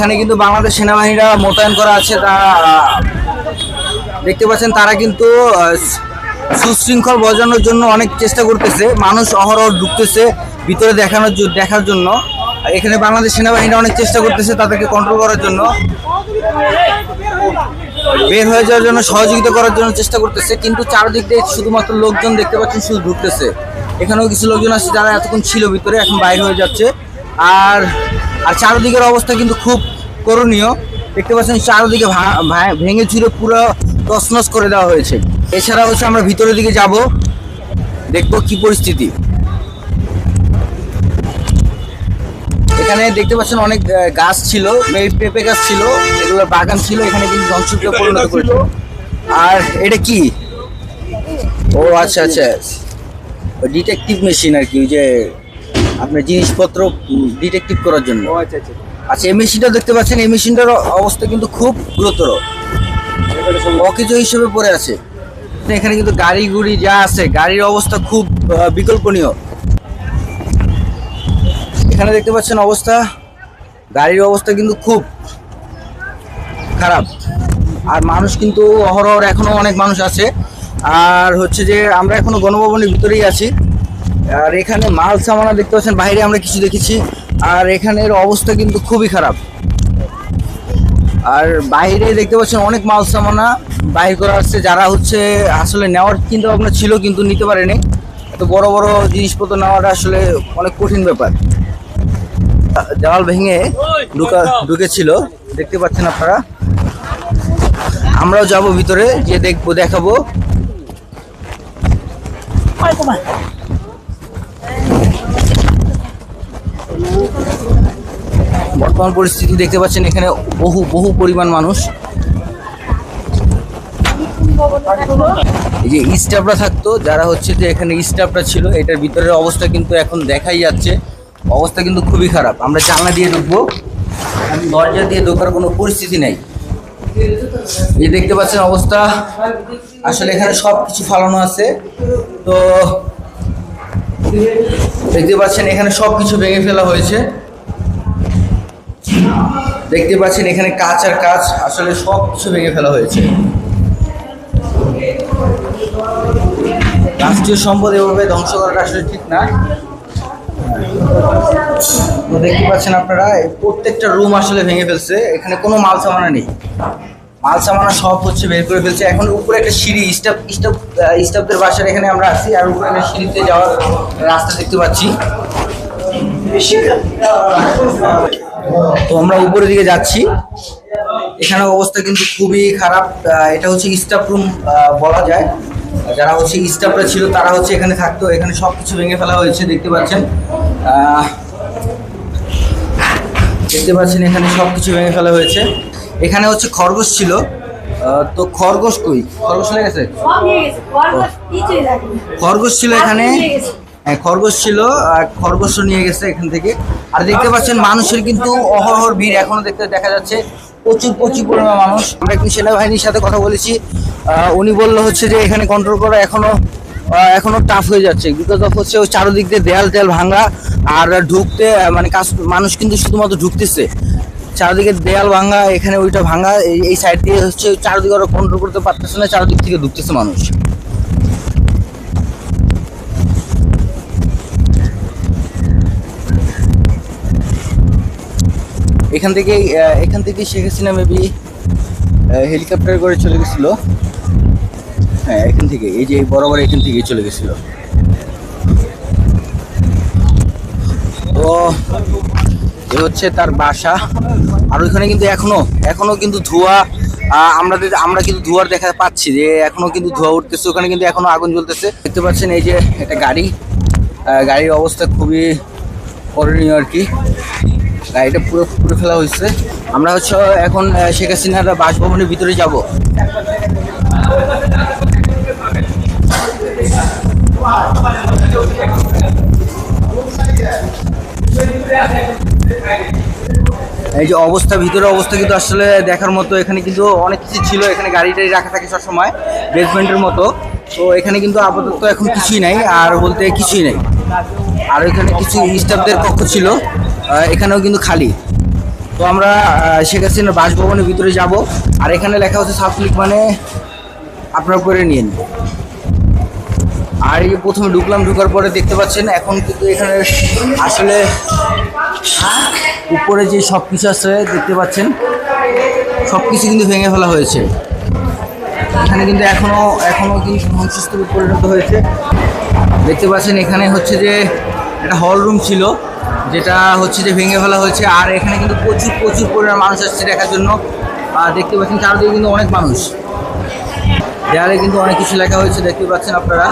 এখানে কিন্তু বাংলাদেশ সেনাবাহিনীরা মোতায়েন করা আছে। তারা দেখতে পাচ্ছেন, তারা কিন্তু সুশৃঙ্খল বজানোর জন্য অনেক চেষ্টা করতেছে। মানুষ অহরহ ঢুকতেছে ভিতরে দেখানোর দেখার জন্য। এখানে বাংলাদেশ সেনাবাহিনীরা অনেক চেষ্টা করতেছে তাদেরকে কন্ট্রোল করার জন্য। বের হয়ে যাওয়ার জন্য, সহযোগিতা করার জন্য চেষ্টা করতেছে, কিন্তু চারদিক দিয়ে শুধুমাত্র লোকজন দেখতে পাচ্ছেন, শুধু ঢুকতেছে। এখানেও কিছু লোকজন আছে যারা এতক্ষণ ছিল ভিতরে, এখন বাইরে হয়ে যাচ্ছে। আর আর চারদিকের অবস্থা কিন্তু খুব করণীয়। দেখতে পাচ্ছেন চারদিকে ভেঙে চুরে পুরো তছনছ করে দেওয়া হয়েছে। এছাড়া হচ্ছে আমরা ভিতরের দিকে যাব। দেখব কি পরিস্থিতি। এখানে দেখতে পাচ্ছেন অনেক গাছ ছিল পেঁপে গাছ ছিল এগুলোর বাগান ছিল এখানে কিন্তু ধ্বংসকে পরিণত করেছে। আর এটা কি? ও আচ্ছা আচ্ছা। ডিটেকটিভ মেশিন আর কি ওই যে আপনার জিনিসপত্র ডিটেকটিভ করার জন্য। আচ্ছা আচ্ছা। আচ্ছা এই মেশিনটা দেখতে পাচ্ছেন, এই মেশিনটার অবস্থা কিন্তু খুব গুরুতর। অকেজো হিসেবে পড়ে আছে। এখানে কিন্তু গাড়ি গুড়ি যা আছে, গাড়ির অবস্থা খুব বিকল্পনীয়। এখানে দেখতে পাচ্ছেন অবস্থা, গাড়ির অবস্থা কিন্তু খুব খারাপ। আর মানুষ কিন্তু অহরহ, এখনও অনেক মানুষ আছে। আর হচ্ছে যে, আমরা এখনও গণভবনের ভিতরেই আছি। আর এখানে মাল সামানা দেখতে পাচ্ছেন, বাইরে আমরা কিছু দেখেছি। আর এখানের অবস্থা কিন্তু খুবই খারাপ। আর বাইরে দেখতে পাচ্ছেন অনেক মাল সামানা বাইর করা হচ্ছে যারা হচ্ছে আসলে নেওয়ার চিন্তা ভাবনা ছিল কিন্তু নিতে পারেনি। এত বড় বড় জিনিসপত্র নেওয়াটা আসলে অনেক কঠিন ব্যাপার। দেওয়াল ভেঙে ঢুকা ঢুকেছিল, দেখতে পাচ্ছেন আপনারা। আমরাও যাব ভিতরে যে দেখব, দেখাবো। বর্তমান পরিস্থিতি দেখতে পাচ্ছেন, এখানে বহু বহু পরিমাণ মানুষ। এই যে স্টাফরা থাকতো, যারা হচ্ছে যে এখানে স্টাফরা ছিল, এটার ভিতরের অবস্থা কিন্তু এখন দেখাই যাচ্ছে। অবস্থা কিন্তু খুবই খারাপ। আমরা জানলা দিয়ে ঢুকবো। দরজা দিয়ে ঢোকার কোনো পরিস্থিতি নেই। এই দেখতে পাচ্ছেন অবস্থা। আসলে এখানে সব কিছু ফালানো আছে। তো দেখতে পাচ্ছেন এখানে সব কিছু ভেঙে ফেলা হয়েছে। দেখতে পাচ্ছেন এখানে কাজ আর কাজ আসলে সব কিছু ভেঙে ফেলা হয়েছে। রাষ্ট্রীয় সম্পদ এভাবে ধ্বংস করাটা আসলে ঠিক না। তো দেখতে পাচ্ছেন আপনারা প্রত্যেকটা রুম আসলে ভেঙে ফেলছে। এখানে কোনো মাল সামানা নেই। মাল সামানা সব হচ্ছে বের করে ফেলছে। এখন উপরে একটা সিঁড়ি, স্টাফ স্টাফ স্টাফদের বাসার এখানে আমরা আছি আর উপরে একটা সিঁড়িতে যাওয়ার রাস্তা দেখতে পাচ্ছি। তো আমরা উপরের দিকে যাচ্ছি। এখানে অবস্থা কিন্তু খুবই খারাপ। এটা হচ্ছে স্টাফ রুম বলা যায়। যারা হচ্ছে স্টাফরা ছিল তারা হচ্ছে এখানে থাকতো। এখানে সব কিছু ভেঙে ফেলা হয়েছে দেখতে পাচ্ছেন। দেখতে পাচ্ছেন এখানে সব কিছু ভেঙে ফেলা হয়েছে। এখানে হচ্ছে খরগোশ ছিল। তো খরগোশ কই? খরগোশ লেগে গেছে? সব খরগোশ ছিল এখানে। খরগোশ ছিল খরগোশও নিয়ে গেছে এখান থেকে। আর দেখতে পাচ্ছেন মানুষের কিন্তু অহরহর ভিড়। এখনও দেখতে দেখা যাচ্ছে প্রচুর প্রচুর পরিমাণ মানুষ। আমরা একটি সেনাবাহিনীর সাথে কথা বলেছি। উনি বলল হচ্ছে যে, এখানে কন্ট্রোল করা এখনও এখনও টাফ হয়ে যাচ্ছে। বিকজ অফ হচ্ছে ওই চারোদিক দিয়ে দেয়াল দেয়াল ভাঙা, আর ঢুকতে মানে কাজ, মানুষ কিন্তু শুধুমাত্র ঢুকতেছে। চারদিকে দেয়াল ভাঙা, এখানে ওইটা ভাঙা, এই- এই সাইড দিয়ে হচ্ছে চারদিকে ওরা কন্ট্রোল করতে পারতেছে না, চারদিক থেকে ঢুকতেছে মানুষ। এখান থেকে এখান থেকে শেখ হাসিনা মেবি হেলিকপ্টার করে চলে গেছিল। হ্যাঁ এখান থেকে, এই যে বরাবর এখান থেকে চলে গেছিল। তো, এ হচ্ছে তার বাসা। আর ওইখানে কিন্তু এখনও এখনও কিন্তু ধোঁয়া আমরা আমরা কিন্তু ধোঁয়ার দেখা পাচ্ছি যে এখনও কিন্তু ধোঁয়া উঠতেছে, ওখানে কিন্তু এখনও আগুন জ্বলতেছে। দেখতে পাচ্ছেন এই যে একটা গাড়ি গাড়ির অবস্থা খুবই করণীয় আর কি। গাড়িটা পুরো পুরো ফেলা হয়েছে। আমরা হচ্ছে এখন শেখ হাসিনার বাসভবনের ভিতরে যাব। এই যে অবস্থা, ভিতরে অবস্থা কিন্তু আসলে দেখার মতো, এখানে কিন্তু অনেক কিছু ছিল, এখানে গাড়ি টাড়ি রাখা থাকে সবসময় বেসমেন্টের মতো। তো এখানে কিন্তু আপাতত এখন কিছুই নাই, আর বলতে কিছুই নাই। আর এখানে কিছু স্টাফদের কক্ষ ছিল। এখানেও কিন্তু খালি। তো আমরা শেখ হাসিনার বাসভবনের ভিতরে যাব। আর এখানে লেখা হচ্ছে ছাত্রলীগ মানে আপনার করে নিয়ে নিন আর এই প্রথমে ঢুকলাম, ঢুকার পরে দেখতে পাচ্ছেন, এখন কিন্তু এখানে আসলে উপরে যে সব কিছু আছে, দেখতে পাচ্ছেন সব কিছু কিন্তু ভেঙে ফেলা হয়েছে। এখানে কিন্তু এখনও এখনও কিন্তু ধ্বংসস্তূপে পরিণত হয়েছে। দেখতে পাচ্ছেন, এখানে হচ্ছে যে একটা হল রুম ছিল। যেটা হচ্ছে যে ভেঙে ফেলা হয়েছে, আর এখানে কিন্তু প্রচুর প্রচুর পরিমাণ মানুষ আসছে দেখার জন্য। আর দেখতে পাচ্ছেন চারদিকে কিন্তু অনেক মানুষ। দেয়ালে কিন্তু অনেক কিছু লেখা হয়েছে, দেখতে পাচ্ছেন আপনারা।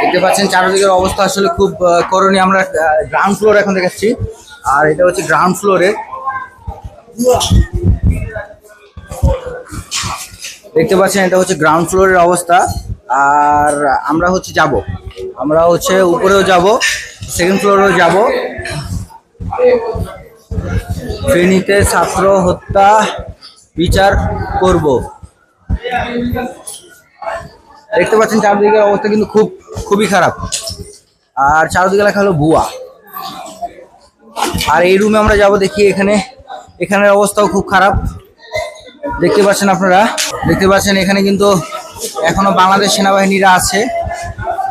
দেখতে পাচ্ছেন চারিদিকের অবস্থা আসলে খুব করণীয়। আমরা গ্রাউন্ড ফ্লোর এখন দেখাচ্ছি। আর এটা হচ্ছে গ্রাউন্ড ফ্লোরে দেখতে পাচ্ছেন এটা হচ্ছে গ্রাউন্ড ফ্লোরের অবস্থা। আর আমরা হচ্ছে যাব। আমরা হচ্ছে উপরেও যাব সেকেন্ড ফ্লোরেও যাব। ফেনীতে ছাত্র হত্যা বিচার করব। দেখতে পাচ্ছেন চারদিকের অবস্থা কিন্তু খুব, খুবই খারাপ। আর চারদিকে লেখা হলো ভুয়া। আর এই রুমে আমরা যাব দেখি এখানে, এখানের অবস্থাও খুব খারাপ। দেখতে পাচ্ছেন আপনারা? দেখতে পাচ্ছেন এখানে কিন্তু এখনও বাংলাদেশ সেনাবাহিনীরা আছে,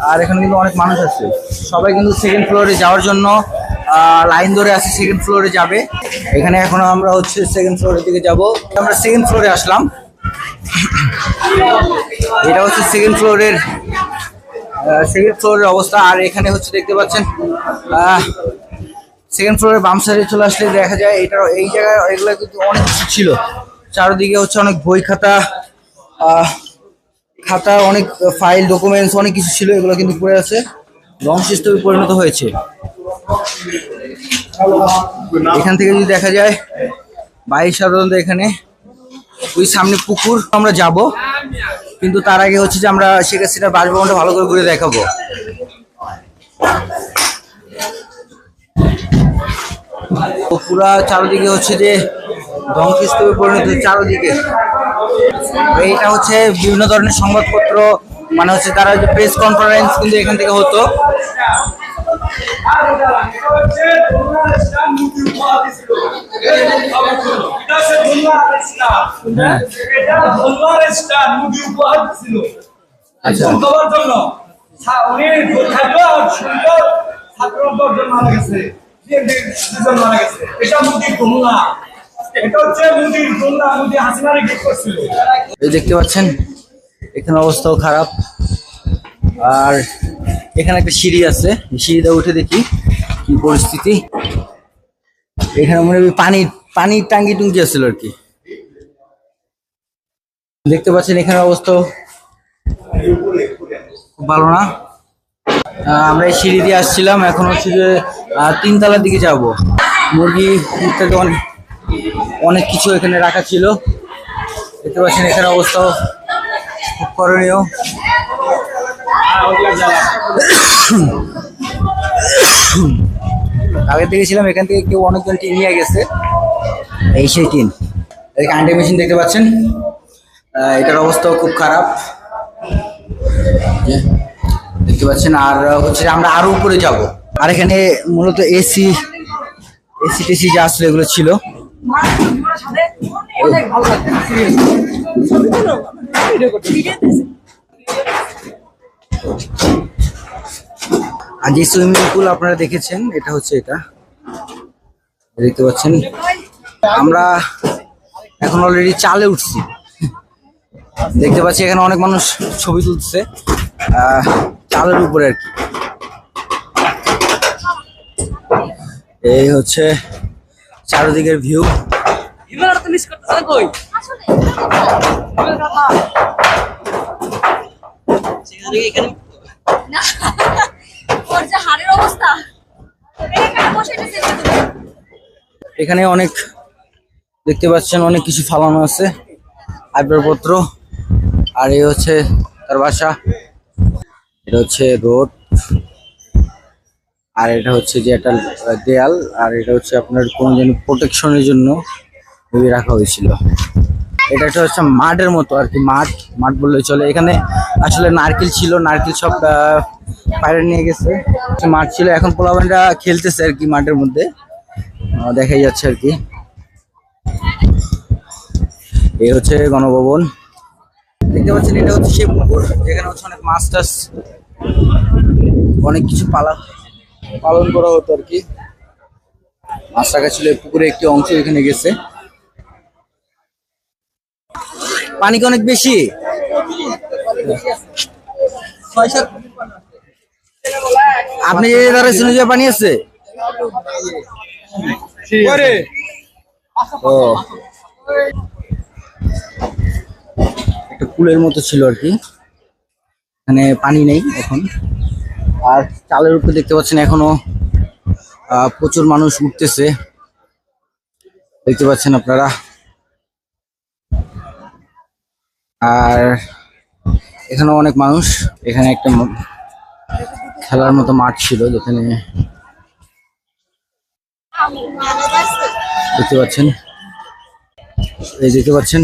আর এখানে কিন্তু অনেক মানুষ আছে। সবাই কিন্তু সেকেন্ড ফ্লোরে যাওয়ার জন্য লাইন ধরে আছে সেকেন্ড ফ্লোরে যাবে। এখানে এখনও আমরা হচ্ছে সেকেন্ড ফ্লোরের দিকে যাব। আমরা সেকেন্ড ফ্লোরে আসলাম। এটা হচ্ছে সেকেন্ড ফ্লোরের সেকেন্ড ফ্লোরের অবস্থা। আর এখানে হচ্ছে দেখতে পাচ্ছেন সেকেন্ড ফ্লোরের বাম সাইডে চলে আসলে দেখা যায় এটা এই জায়গায় এগুলো কিন্তু অনেক কিছু ছিল। চারদিকে হচ্ছে অনেক বই খাতা খাতা, অনেক ফাইল ডকুমেন্টস অনেক কিছু ছিল, এগুলো কিন্তু পড়ে আছে। ধ্বংসস্তূপে পরিণত হয়েছে। এখান থেকে যদি দেখা যায়, বাইশ সাধারণত এখানে, ওই সামনে পুকুর, আমরা যাব। কিন্তু তার আগে হচ্ছে যে আমরা শেখ হাসিনার বাসভবনটা ভালো করে ঘুরে দেখাবো। পুরা চারদিকে হচ্ছে যে ধ্বংসস্তূপে পরিণত চারদিকে। এইটা হচ্ছে বিভিন্ন ধরনের সংবাদপত্র মানে হচ্ছে তারা যে প্রেস কনফারেন্স কিন্তু এখান থেকে হতো হ্যাঁ। আচ্ছা। এটা দেখতে পাচ্ছেন, এখানে অবস্থাও খারাপ। আর এখানে একটা সিঁড়ি আছে সিঁড়িটা উঠে দেখি কি পরিস্থিতি। এখানে মনে হয় পানি পানির টাঙ্গি টুঙ্গি আছিল আর কি। দেখতে পাচ্ছেন এখানে অবস্থা ভালো না। আমরা এই সিঁড়ি দিয়ে আসছিলাম, এখন হচ্ছে যে তিনতলার দিকে যাব। মুরগি অনেক অনেক কিছু এখানে রাখা ছিল। দেখতে পাচ্ছেন এখানে অবস্থাও খুব করণীয়। আগে থেকে ছিলাম, এখান থেকে কেউ অনেকজন টিন নিয়ে গেছে। এই সেই টিন। এদিকে আন্টি মেশিন দেখতে পাচ্ছেন। এটার অবস্থাও খুব খারাপ। দেখতে পাচ্ছেন, আর হচ্ছে আমরা আরও উপরে যাব। আর এখানে মূলত এসি এসি টেসি যা আসলে এগুলো ছিল। আর যে সুইমিং পুল আপনারা দেখেছেন, এটা হচ্ছে এটা। দেখতে পাচ্ছেন? আমরা এখন অলরেডি চালে উঠছি। দেখতে পাচ্ছি এখানে অনেক মানুষ ছবি তুলছে চালের উপরে আর কি। এই হচ্ছে চারিদিকের ভিউ না ওর যে হাড়ের অবস্থা। এখানে অনেক দেখতে পাচ্ছেন অনেক কিছু ফালানো আছে। আসবাবপত্র আর এই হচ্ছে তার বাসা। এটা হচ্ছে রোড। আর এটা হচ্ছে যে একটা দেয়াল, আর এটা হচ্ছে আপনার কোন যেন প্রোটেকশনের জন্য রাখা হয়েছিল। এটা একটা হচ্ছে মাঠের মতো আর কি, মাঠ মাঠ বললে চলে। এখানে আসলে নারকেল ছিল, নারকেল সব বাইরে নিয়ে গেছে। মাঠ ছিল, এখন পোলাবানরা খেলতেছে আর কি মাঠের মধ্যে। দেখাই যাচ্ছে আর কি। এই হচ্ছে গণভবন। দেখতে পাচ্ছেন, এটা হচ্ছে সেই পুকুর, যেখানে হচ্ছে অনেক মাছ টাছ অনেক কিছু পালা পালন করা হতো আর কি। মাছ রাখা ছিল পুকুরে একটি অংশ এখানে গেছে। পানি কি অনেক বেশি? আপনি যে ধারে শুনে যে পানি আছে? ও। একটা কুলের মতো ছিল আর কি। মানে পানি নেই এখন। আর চালের উপরে দেখতে পাচ্ছেন এখনও প্রচুর মানুষ উঠতেছে। দেখতে পাচ্ছেন আপনারা। আর এখানে অনেক মানুষ। এখানে একটা খেলার মতো মাঠ ছিল যেখানে দেখতে পাচ্ছেন। এই দেখতে পাচ্ছেন।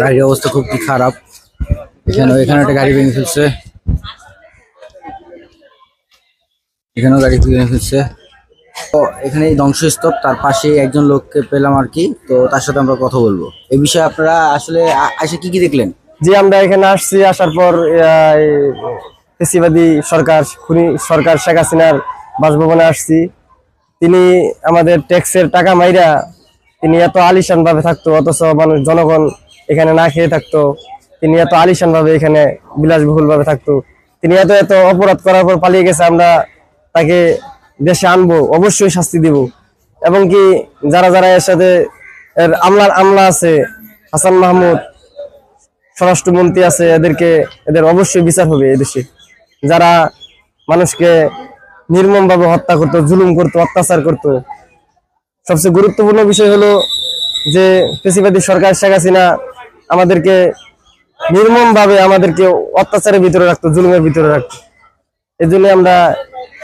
গাড়ির অবস্থা খুব খারাপ। এখানে এখানে একটা গাড়ি ভেঙে ফেলছে। এখানেও গাড়ি ভেঙে ফেলছে তো এখানে ধ্বংসস্তূপ, তার পাশে একজন লোককে পেলাম আর কি। তো তার সাথে আমরা কথা বলব। এই বিষয়ে আপনারা আসলে আ- এসে কি কি দেখলেন? যে আমরা এখানে আসছি, আসার পর কৃষিবাদী সরকার, খুনি সরকার শেখ হাসিনার বাসভবনে আসছি। তিনি আমাদের ট্যাক্সের টাকা মাইরা তিনি এত আলিশান ভাবে থাকতো, অথচ মানুষ, জনগণ এখানে না খেয়ে থাকতো। তিনি এত আলিশান ভাবে এখানে বিলাসবহুল ভাবে থাকতো। তিনি এত এত অপরাধ করার পর পালিয়ে গেছে। আমরা তাকে দেশে আনব, অবশ্যই শাস্তি দিব। এবং কি যারা যারা এর সাথে এর আমলার আমলা আছে, হাসান মাহমুদ, স্বরাষ্ট্রমন্ত্রী আছে, এদেরকে, এদের অবশ্যই বিচার হবে এদেশে যারা মানুষকে নির্মমভাবে হত্যা করতো, জুলুম করতো, অত্যাচার করতো। সবচেয়ে গুরুত্বপূর্ণ বিষয় হলো যে কৃষিবাদী সরকার শেখ হাসিনা আমাদেরকে নির্মম ভাবে আমাদেরকে অত্যাচারের ভিতরে রাখতো, জুলুমের ভিতরে রাখতো। এই জন্য আমরা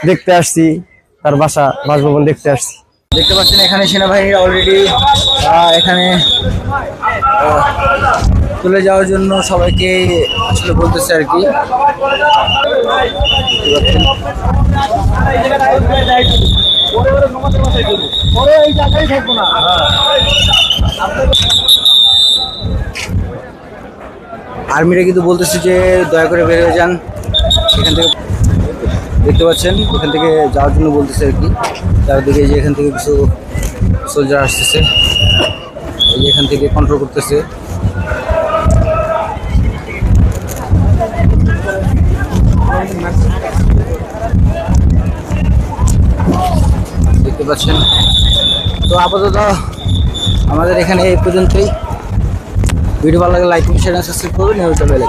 দেখতে আসছি, তার বাসা, বাসভবন দেখতে আসছি দেখতে পাচ্ছেন, এখানে সেনাবাহিনী অলরেডি এখানে চলে যাওয়ার জন্য সবাইকে আসলে বলতেছে আর কি। আর্মিরা কিন্তু বলতেছে যে দয়া করে বের হয়ে যান এখান থেকে দেখতে পাচ্ছেন, এখান থেকে যাওয়ার জন্য বলতেছে আর কি। চারিদিকে যে এখান থেকে কিছু সোলজার আসতেছে, এই এখান থেকে কন্ট্রোল করতেছে। দেখতে পাচ্ছেন। তো আপাতত আমাদের এখানে এই পর্যন্তই। ভিডিও ভালো লাগলে লাইক শেয়ার সাবস্ক্রাইব করবেন। বেল